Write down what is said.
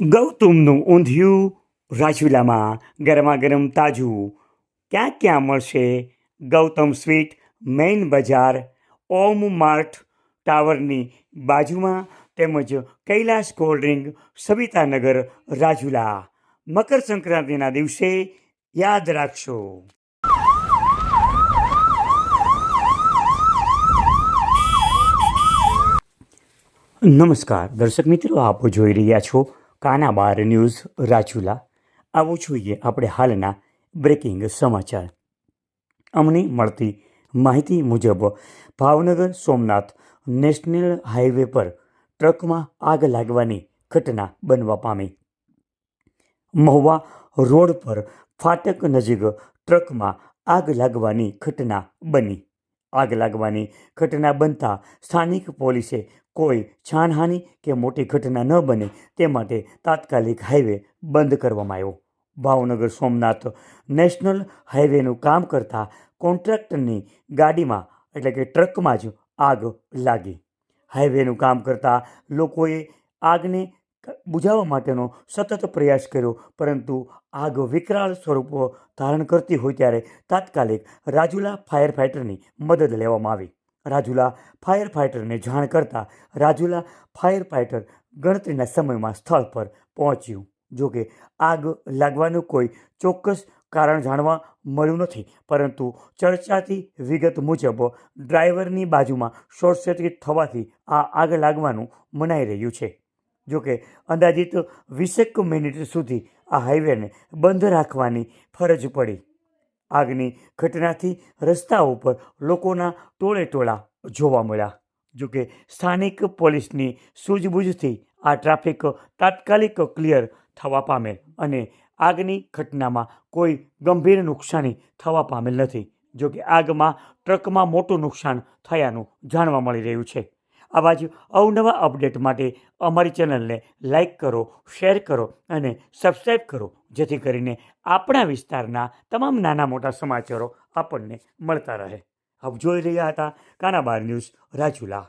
ગૌતમનું ઊંધિયું રાજુલામાં ગરમા ગરમ તાજું. ક્યાં ક્યાં મળશે ગૌતમ સ્વીટ મેઇન બજાર? ઓમ માર્ટ ટાવરની બાજુમાં તેમજ કૈલાસ કોલ્ડ્રિંક સવિતાનગર રાજુલા. મકર સંક્રાંતિના દિવસે યાદ રાખશો. નમસ્કાર, દર્શક મિત્રો, આપ જોઈ રહ્યા છો કાના બાર ન્યૂઝ રાજુલા. આવું જોઈએ આપણે હાલના બ્રેકિંગ સમાચાર. અમને મળતી માહિતી મુજબ, ભાવનગર સોમનાથ નેશનલ હાઈવે પર ટ્રકમાં આગ લાગવાની ઘટના બનવા પામી. મહુવા રોડ પર ફાટક નજીક ટ્રકમાં આગ લાગવાની ઘટના બની. આગ લાગવાની ઘટના બનતા સ્થાનિક પોલીસે કોઈ જાનહાનિ કે મોટી ઘટના ન બને, તે માટે તાત્કાલિક હાઈવે બંધ કરવામાં આવ્યો. ભાવનગર સોમનાથ નેશનલ હાઈવેનું કામ કરતા કોન્ટ્રાક્ટરની ગાડીમાં, એટલે કે ટ્રકમાં જ આગ લાગી. હાઈવેનું કામ કરતા લોકોએ આગને બુઝાવવા માટેનો સતત પ્રયાસ કર્યો, પરંતુ આગ વિકરાળ સ્વરૂપ ધારણ કરતી હોય ત્યારે તાત્કાલિક રાજુલા ફાયર ફાઇટરની મદદ લેવામાં આવી. રાજુલા ફાયર ફાઇટરને જાણ કરતાં રાજુલા ફાયર ફાઇટર ગણતરીના સમયમાં સ્થળ પર પહોંચ્યું. જોકે આગ લાગવાનું કોઈ ચોક્કસ કારણ જાણવા મળ્યું નથી, પરંતુ ચર્ચાથી વિગત મુજબ ડ્રાઈવરની બાજુમાં શોર્ટ સર્કિટ થવાથી આ આગ લાગવાનું મનાઈ રહ્યું છે. જોકે અંદાજિત વીસેક મિનિટ સુધી આ હાઈવેને બંધ રાખવાની ફરજ પડી. આગની ઘટનાથી રસ્તા ઉપર લોકોના ટોળે ટોળા જોવા મળ્યા. જોકે સ્થાનિક પોલીસની સૂઝબૂઝથી આ ટ્રાફિક તાત્કાલિક ક્લિયર થવા પામેલ અને આગની ઘટનામાં કોઈ ગંભીર નુકસાની થવા પામેલ નથી. જોકે આગમાં ટ્રકમાં મોટું નુકસાન થયાનું જાણવા મળી રહ્યું છે. આવા જ અવનવા અપડેટ માટે અમારી ચેનલને લાઇક કરો, શેર કરો અને સબસ્ક્રાઈબ કરો, જેથી કરીને આપણા વિસ્તારના તમામ નાના મોટા સમાચારો આપણને મળતા રહે. હવે જોઈ રહ્યા હતા કાનાબાર ન્યૂઝ રાજુલા.